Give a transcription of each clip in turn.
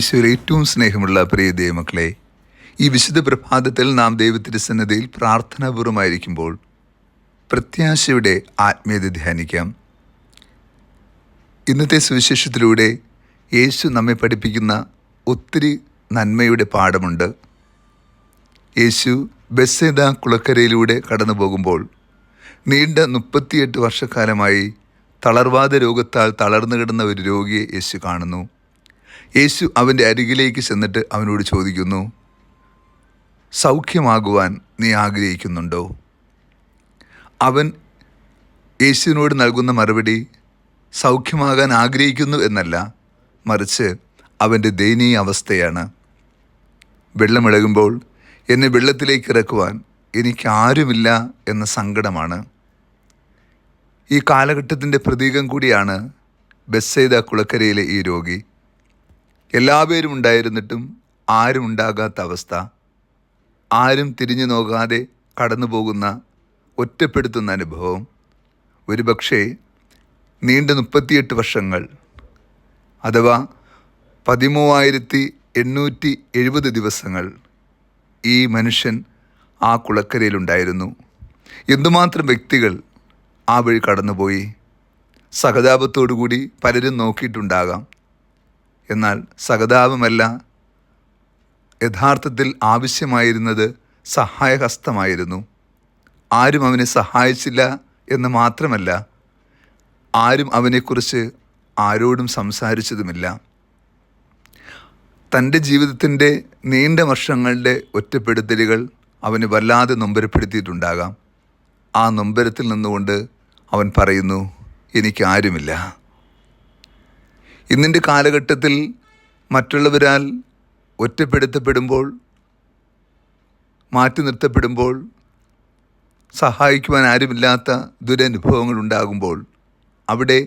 ഈശോയിൽ ഏറ്റവും സ്നേഹമുള്ള പ്രിയ ദൈവമക്കളെ ഈ വിശുദ്ധ പ്രഭാതത്തിൽ നാം ദൈവത്തിന്റെ സന്നദ്ധയിൽ പ്രാർത്ഥനാപൂർവമായിരിക്കുമ്പോൾ പ്രത്യാശയുടെ ആത്മീയത ധ്യാനിക്കാം. ഇന്നത്തെ സുവിശേഷത്തിലൂടെ യേശു നമ്മെ പഠിപ്പിക്കുന്ന ഒത്തിരി നന്മയുടെ പാഠമുണ്ട്. യേശു ബസ്സേദ കുളക്കരയിലൂടെ കടന്നു പോകുമ്പോൾ നീണ്ട മുപ്പത്തിയെട്ട് വർഷക്കാലമായി തളർവാദ രോഗത്താൽ തളർന്നു കിടന്ന ഒരു രോഗിയെ യേശു കാണുന്നു. യേശു അവന്റെ അരികിലേക്ക് ചെന്നിട്ട് അവനോട് ചോദിക്കുന്നു സൗഖ്യമാകുവാൻ നീ ആഗ്രഹിക്കുന്നുണ്ടോ? അവൻ യേശുവിനോട് നൽകുന്ന മറുപടി സൗഖ്യമാകാൻ ആഗ്രഹിക്കുന്നു എന്നല്ല മറിച്ച് അവന്റെ ദയനീയ അവസ്ഥയാണ്. വെള്ളമിളകുമ്പോൾ എന്നെ വെള്ളത്തിലേക്ക് ഇറക്കുവാൻ എനിക്ക് ആരുമില്ല എന്ന സങ്കടമാണ്. ഈ കാലഘട്ടത്തിന്റെ പ്രതീകം കൂടിയാണ് ബസ്സെയ്ത കുളക്കരയിലെ ഈ രോഗി. എല്ലാവരും ഉണ്ടായിരുന്നിട്ടും ആരും ഉണ്ടാകാത്ത അവസ്ഥ. ആരും തിരിഞ്ഞു നോക്കാതെ കടന്നു പോകുന്ന ഒറ്റപ്പെടുത്തുന്ന അനുഭവം. ഒരുപക്ഷേ നീണ്ട മുപ്പത്തിയെട്ട് വർഷങ്ങൾ അഥവാ പതിമൂവായിരത്തി എണ്ണൂറ്റി എഴുപത് ദിവസങ്ങൾ ഈ മനുഷ്യൻ ആ കുളക്കരയിലുണ്ടായിരുന്നു. എന്തുമാത്രം വ്യക്തികൾ ആ വഴി കടന്നുപോയി? സഹതാപത്തോടുകൂടി പലരും നോക്കിയിട്ടുണ്ടാകാം. എന്നാൽ സഹതാപമല്ല. യഥാർത്ഥത്തിൽ ആവശ്യമായിരുന്നത് സഹായഹസ്തമായിരുന്നു. ആരും അവനെ സഹായിച്ചില്ല എന്ന് മാത്രമല്ല ആരും അവനെക്കുറിച്ച് ആരോടും സംസാരിച്ചതുമില്ല. തന്റെ ജീവിതത്തിന്റെ നീണ്ട വർഷങ്ങളുടെ ഒറ്റപ്പെടുത്തലുകൾ അവന് വല്ലാതെ നൊമ്പരപ്പെടുത്തിയിട്ടുണ്ടാകാം. ആ നൊമ്പരത്തിൽ നിന്നുകൊണ്ട് അവൻ പറയുന്നു എനിക്ക് ആരുമില്ല ഇന്നിന്റെ കാലഘട്ടത്തിൽ മറ്റുള്ളവരാൽ ഒറ്റപ്പെടുത്തപ്പെടുമ്പോൾ മാറ്റി നിർത്തപ്പെടുമ്പോൾ സഹായിക്കുവാൻ ആരുമില്ലാത്ത ദുരനുഭവങ്ങൾ ഉണ്ടാകുമ്പോൾ അവിടെ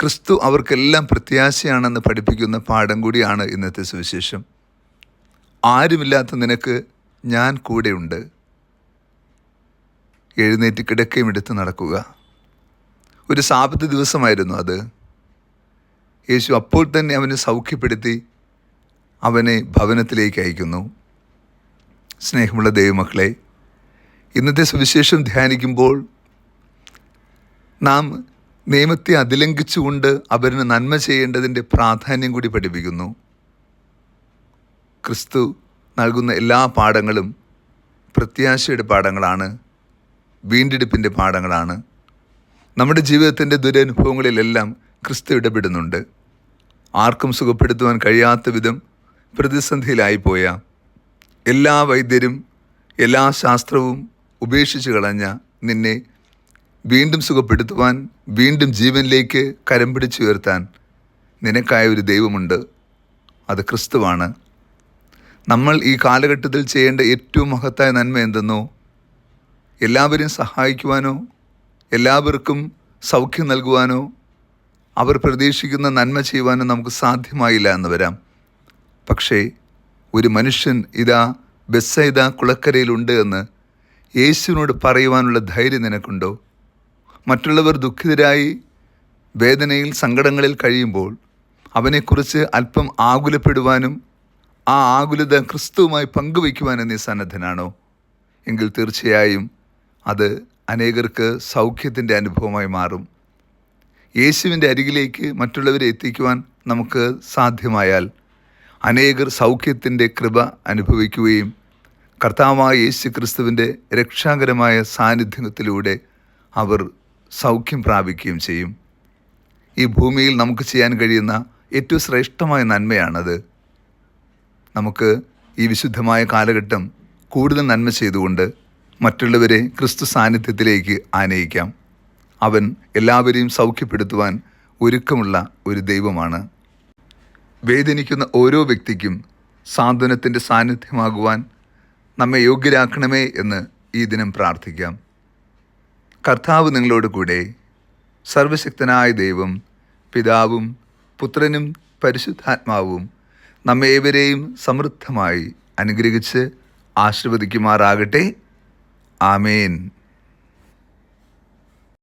ക്രിസ്തു അവർക്കെല്ലാം പ്രത്യാശയാണെന്ന് പഠിപ്പിക്കുന്ന പാഠം കൂടിയാണ് ഇന്നത്തെ സുവിശേഷം. ആരുമില്ലാത്ത നിനക്ക് ഞാൻ കൂടെയുണ്ട്. എഴുന്നേറ്റ് കിടക്കയും എടുത്ത് നടക്കുക. ഒരു സാപത്ത് ദിവസമായിരുന്നു അത്. യേശു അപ്പോൾ തന്നെ അവനെ സൗഖ്യപ്പെടുത്തി അവനെ ഭവനത്തിലേക്ക് അയക്കുന്നു. സ്നേഹമുള്ള ദൈവമക്കളെ ഇന്നത്തെ സുവിശേഷം ധ്യാനിക്കുമ്പോൾ നാം നിയമത്തെ അതിലംഘിച്ചുകൊണ്ട് അവരിന് നന്മ ചെയ്യേണ്ടതിന്റെ പ്രാധാന്യം കൂടി പഠിപ്പിക്കുന്നു. ക്രിസ്തു നൽകുന്ന എല്ലാ പാഠങ്ങളും പ്രത്യാശയുടെ പാഠങ്ങളാണ് വീണ്ടെടുപ്പിന്റെ പാഠങ്ങളാണ്. നമ്മുടെ ജീവിതത്തിന്റെ ദുരനുഭവങ്ങളിലെല്ലാം ക്രിസ്തു ഇടപെടുന്നുണ്ട്. ആർക്കും സുഖപ്പെടുത്തുവാൻ കഴിയാത്ത വിധം പ്രതിസന്ധിയിലായിപ്പോയ എല്ലാ വൈദ്യരും എല്ലാ ശാസ്ത്രവും ഉപേക്ഷിച്ച് കളഞ്ഞ നിന്നെ വീണ്ടും സുഖപ്പെടുത്തുവാൻ വീണ്ടും ജീവനിലേക്ക് കരം പിടിച്ചുയർത്താൻ നിനക്കായ ഒരു ദൈവമുണ്ട്. അത് ക്രിസ്തുവാണ്. നമ്മൾ ഈ കാലഘട്ടത്തിൽ ചെയ്യേണ്ട ഏറ്റവും മഹത്തായ നന്മ എന്തെന്നോ എല്ലാവരെയും സഹായിക്കുവാനോ എല്ലാവർക്കും സൗഖ്യം നൽകുവാനോ അവർ പ്രതീക്ഷിക്കുന്ന നന്മ ചെയ്യുവാനും നമുക്ക് സാധ്യമായില്ല എന്ന് വരാം. പക്ഷേ ഒരു മനുഷ്യൻ ഇതാ ബെസ്സൈത കുളക്കരയിലുണ്ട് എന്ന് യേശുവിനോട് പറയുവാനുള്ള ധൈര്യം നിനക്കുണ്ടോ? മറ്റുള്ളവർ ദുഃഖിതരായി വേദനയിൽ സങ്കടങ്ങളിൽ കഴിയുമ്പോൾ അവനെക്കുറിച്ച് അല്പം ആകുലപ്പെടുവാനും ആ ആകുലത ക്രിസ്തുവുമായി പങ്കുവയ്ക്കുവാനും നീ സന്നദ്ധനാണോ? എങ്കിൽ തീർച്ചയായും അത് അനേകർക്ക് സൗഖ്യത്തിന്റെ അനുഭവമായി മാറും. യേശുവിന്റെ അരികിലേക്ക് മറ്റുള്ളവരെ എത്തിക്കുവാൻ നമുക്ക് സാധ്യമായാൽ അനേകർ സൗഖ്യത്തിന്റെ കൃപ അനുഭവിക്കുകയും കർത്താവായ യേശു ക്രിസ്തുവിന്റെ രക്ഷാകരമായ സാന്നിധ്യത്തിലൂടെ അവർ സൗഖ്യം പ്രാപിക്കുകയും ചെയ്യും. ഈ ഭൂമിയിൽ നമുക്ക് ചെയ്യാൻ കഴിയുന്ന ഏറ്റവും ശ്രേഷ്ഠമായ നന്മയാണത്. നമുക്ക് ഈ വിശുദ്ധമായ കാലഘട്ടം കൂടുതൽ നന്മ ചെയ്തുകൊണ്ട് മറ്റുള്ളവരെ ക്രിസ്തു സാന്നിധ്യത്തിലേക്ക് ആനയിക്കാം. അവൻ എല്ലാവരെയും സൗഖ്യപ്പെടുത്തുവാൻ ഒരുക്കമുള്ള ഒരു ദൈവമാണ്. വേദനിക്കുന്ന ഓരോ വ്യക്തിക്കും സാന്ത്വനത്തിന്റെ സാന്നിധ്യമാകുവാൻ നമ്മെ യോഗ്യരാക്കണമേ എന്ന് ഈ ദിനം പ്രാർത്ഥിക്കാം. കർത്താവ് നിങ്ങളോട് കൂടെ സർവശക്തനായ ദൈവം പിതാവും പുത്രനും പരിശുദ്ധാത്മാവും നമ്മെ ഏവരെയും സമൃദ്ധമായി അനുഗ്രഹിച്ച് ആശീർവദിക്കുമാറാകട്ടെ. ആമേൻ.